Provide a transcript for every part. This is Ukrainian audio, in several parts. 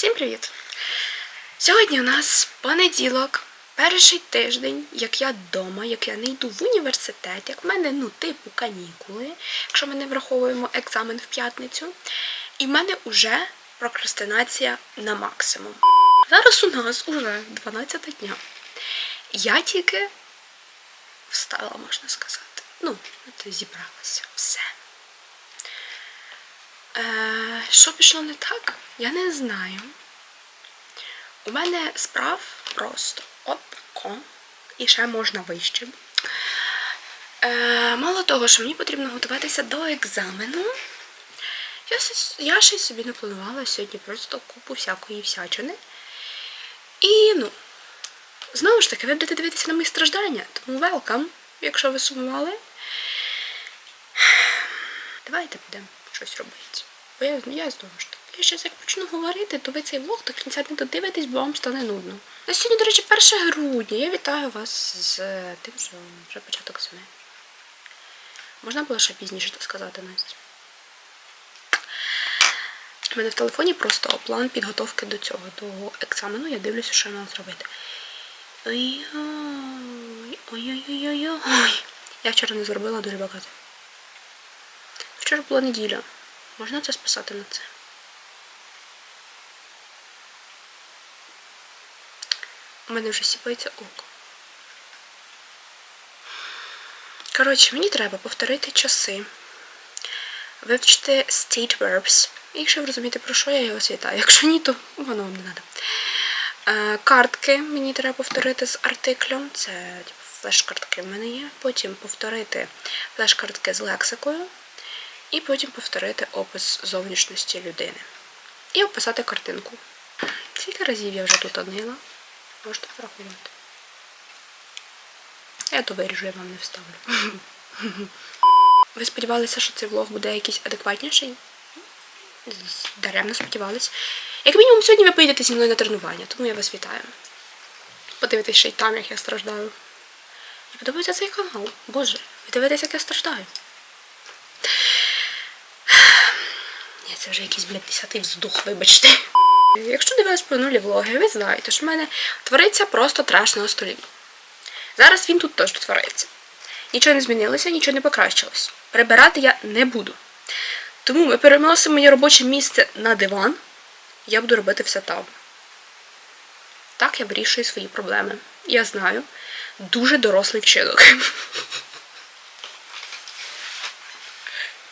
Всім привіт! Сьогодні у нас понеділок, перший тиждень, як я вдома, як я не йду в університет, як в мене, ну, типу, канікули, якщо ми не враховуємо екзамен в п'ятницю. І в мене вже прокрастинація на максимум. Зараз у нас уже 12 дня. Я тільки встала, можна сказати. Ну, зібралася. Все. Е, що пішло не так? Я не знаю. У мене справ просто отако. І ще можна вище. Е, мало того, що мені потрібно готуватися до екзамену. Я, я ще собі не планувала сьогодні просто купу всякої всячини. І ну, знову ж таки, ви будете дивитися на мої страждання, тому welcome, якщо ви сумували. Давайте будемо щось робити. Бо я, я знову ж таки. Я щас як почну говорити, то ви цей влог до кінця не додивитесь, бо вам стане нудно. На сьогодні, до речі, 1 грудня. Я вітаю вас з е, тим, що вже початок зими. Можна було ще пізніше так сказати, Настя? У мене в телефоні просто план підготовки до цього, до екзамену. Я дивлюся, що я мала зробити. Ой-ой, ой-ой-ой-ой. Я вчора не зробила дуже багато. Вчора була неділя. Можна це списати на це? У мене вже сіпається око. Коротше, мені треба повторити часи, вивчити state verbs. Якщо ви розумієте, про що я вас вітаю. Якщо ні, то воно вам не треба. Картки мені треба повторити з артиклем. Це типу, флеш-картки в мене є. Потім повторити флеш-картки з лексикою. І потім повторити опис зовнішності людини. І описати картинку. Скільки разів я вже тут однила? Можете врахувати. Я то виріжу, я вам не вставлю. Ви сподівалися, що цей влог буде якийсь адекватніший? Даремно сподівались. Як мінімум, сьогодні ви поїдете зі мною на тренування, тому я вас вітаю. Подивитесь ще й там, як я страждаю. І подивіться цей канал. Боже, ви дивитесь, як я страждаю. Це вже якийсь, блядь, десятий вздох, вибачте. Якщо дивились минулі влоги, ви знаєте, що в мене твориться просто треш на столі. Зараз він тут теж твориться. Нічого не змінилося, нічого не покращилось. Прибирати я не буду. Тому ми переносимо моє робоче місце на диван. Я буду робити все там. Так я вирішую свої проблеми. Я знаю, дуже дорослий вчинок.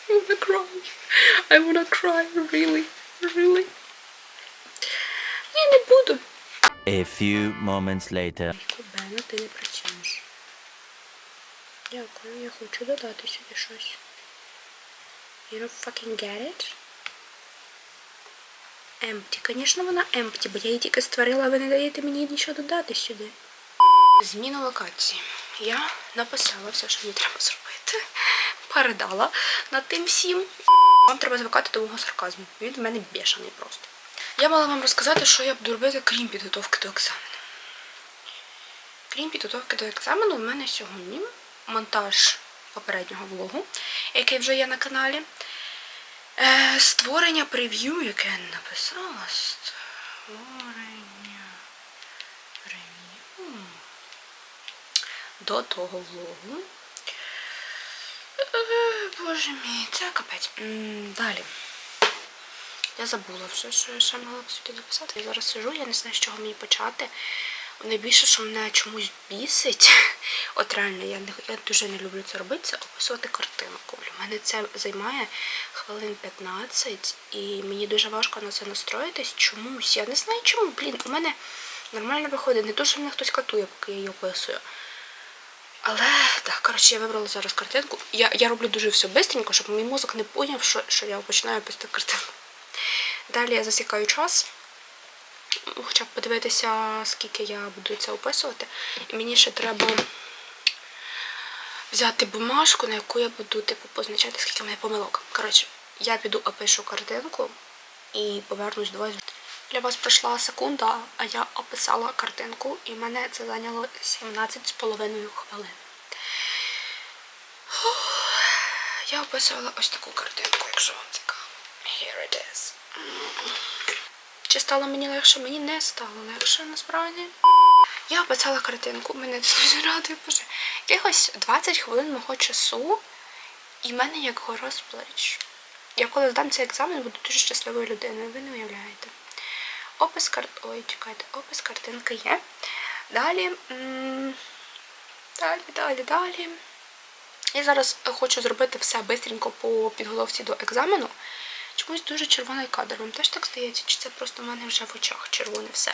I wanna cry. I wanna cry, really, really. Я не буду. A few moments later. Кубено, ти не працюєш. Дякую, я хочу додати сюди щось. You don't fucking get it? Empty. Звісно, вона empty, бо я її тільки створила, а ви не даєте мені нічого додати сюди. Зміна локації. Я написала все, що мені треба зробити. Передала над тим всім. Вам треба звикати до мого сарказму. Він в мене бешений просто. Я мала вам розказати, що я буду робити, крім підготовки до екзамену. Крім підготовки до екзамену, в мене сьогодні монтаж попереднього влогу, який вже є на каналі. Е, створення прев'ю, яке я написала. Створення прев'ю. До того влогу. Боже мій, це капець. Далі. Я забула все, що я ще мала сюди написати. Я зараз сижу, я не знаю, з чого мені почати. Найбільше, що мене чомусь бісить, от реально, я не я дуже не люблю це робити, це описувати картинку. У мене це займає хвилин 15, і мені дуже важко на це настроїтись. Чомусь. Я не знаю чому. Блін, у мене нормально виходить. Не то, що мене хтось катує, поки я її описую. Але так, коротше, я вибрала зараз картинку. Я, я роблю дуже все бистренько, щоб мій мозок не поняв, що, що я починаю писати картинку. Далі я засікаю час, хоча б подивитися, скільки я буду це описувати. І мені ще треба взяти бумажку, на яку я буду типу, позначати, скільки в мене помилок. Коротше, я піду опишу картинку і повернусь до вас. Для вас пройшла секунда, а я описала картинку, і мене це зайняло 17 з половиною хвилин. Я описувала ось таку картинку, якщо вам цікаво. Here it is. Чи стало мені легше? Мені не стало легше насправді. Я описала картинку, мене це дуже радує, боже. Якось 20 хвилин мого часу, і в мене як гора з плеч. Я коли здам цей екзамен, буду дуже щасливою людиною, ви не уявляєте. Опис карт... Ой, чекайте, опис картинки є. Далі. Далі, далі, далі. Я зараз хочу зробити все бистренько по підголовці до екзамену. Чомусь дуже червоний кадр. Вам теж так здається, чи це просто в мене вже в очах червоне все.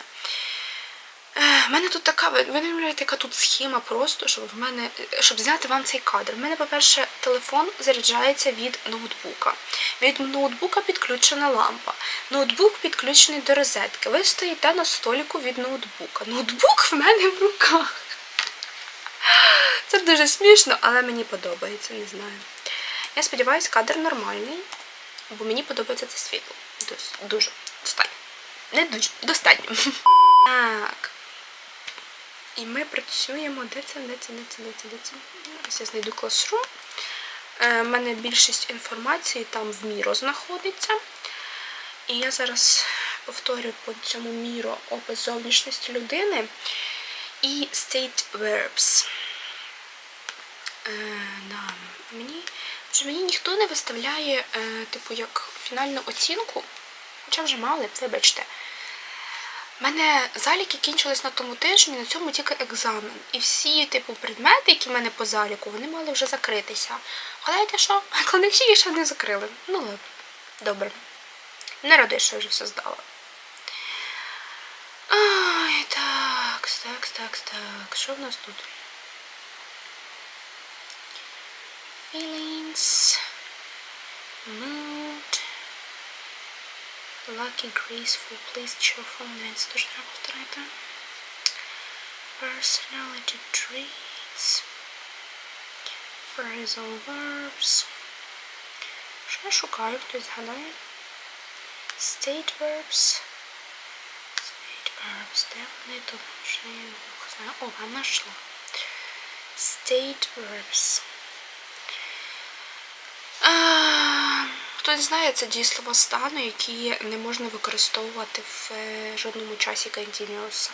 У мене тут така, ви не уявляєте, яка тут схема просто, щоб в мене, щоб зняти вам цей кадр. У мене, по-перше, телефон заряджається від ноутбука. Від ноутбука підключена лампа. Ноутбук підключений до розетки. Ви стоїте на століку від ноутбука. Ноутбук в мене в руках. Це дуже смішно, але мені подобається, не знаю. Я сподіваюся, кадр нормальний, бо мені подобається це світло. Дуже. Достатньо. Не дуже, достатньо. Так. І ми працюємо. Де це, де це, де це, де це, де це? Ось я знайду Classroom. У мене більшість інформації там в Міро знаходиться. І я зараз повторю по цьому Міро опис зовнішності людини і state verbs. Е, да. Мені, мені ніхто не виставляє, е, типу, як фінальну оцінку. Хоча вже мали, вибачте. У мене заліки кінчились на тому тижні, на цьому тільки екзамен. І всі, типу, предмети, які в мене по заліку, вони мали вже закритися. Гадаєте, що? Кладачі їх ще не закрили. Ну ладно, добре. Не радий, що я вже все здала. Ой, так, так, так, так. Що в нас тут? Feelings, mood, lucky, graceful, pleased, cheerfulness. Дуже треба повторити. Personality traits, phrasal verbs. Що я шукаю, хтось згадає? State verbs. State verbs. Де вони тут? Вже я не знаю. О, я знайшла. State verbs. Хтось знає, це дієслова стану, які не можна використовувати в е, жодному часі continuous.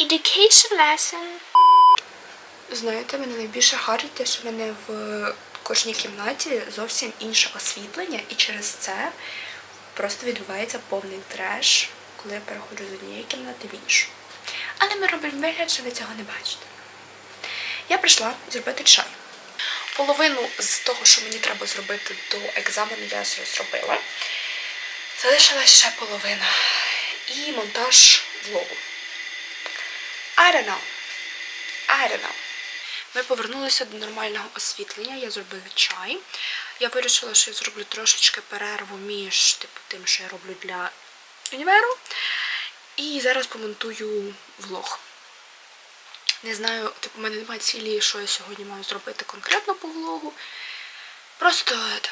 Education lesson. Знаєте, мене найбільше харить те, що в мене в кожній кімнаті зовсім інше освітлення, і через це просто відбувається повний треш, коли я переходжу з однієї кімнати в іншу. Але ми робимо вигляд, що ви цього не бачите. Я прийшла зробити чай. Половину з того, що мені треба зробити до екзамену, я зробила. Залишилась ще половина. І монтаж влогу. I don't know. I don't know. Ми повернулися до нормального освітлення. Я зробила чай. Я вирішила, що я зроблю трошечки перерву між типу, тим, що я роблю для універу. І зараз помонтую влог. Не знаю, типу, у мене немає цілі, що я сьогодні маю зробити конкретно по влогу. Просто та,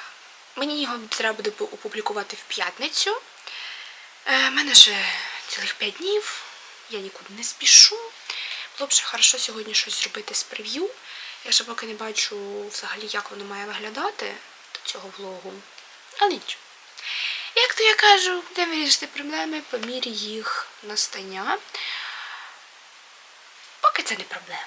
мені його треба буде опублікувати в п'ятницю. Е, У мене ще цілих 5 днів, я нікуди не спішу. Було б ще хорошо сьогодні щось зробити з прев'ю. Я ще поки не бачу взагалі, як воно має виглядати до цього влогу. Але нічого. Як то я кажу, де вирішити проблеми по мірі їх настання. Поки це не проблема.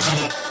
Come.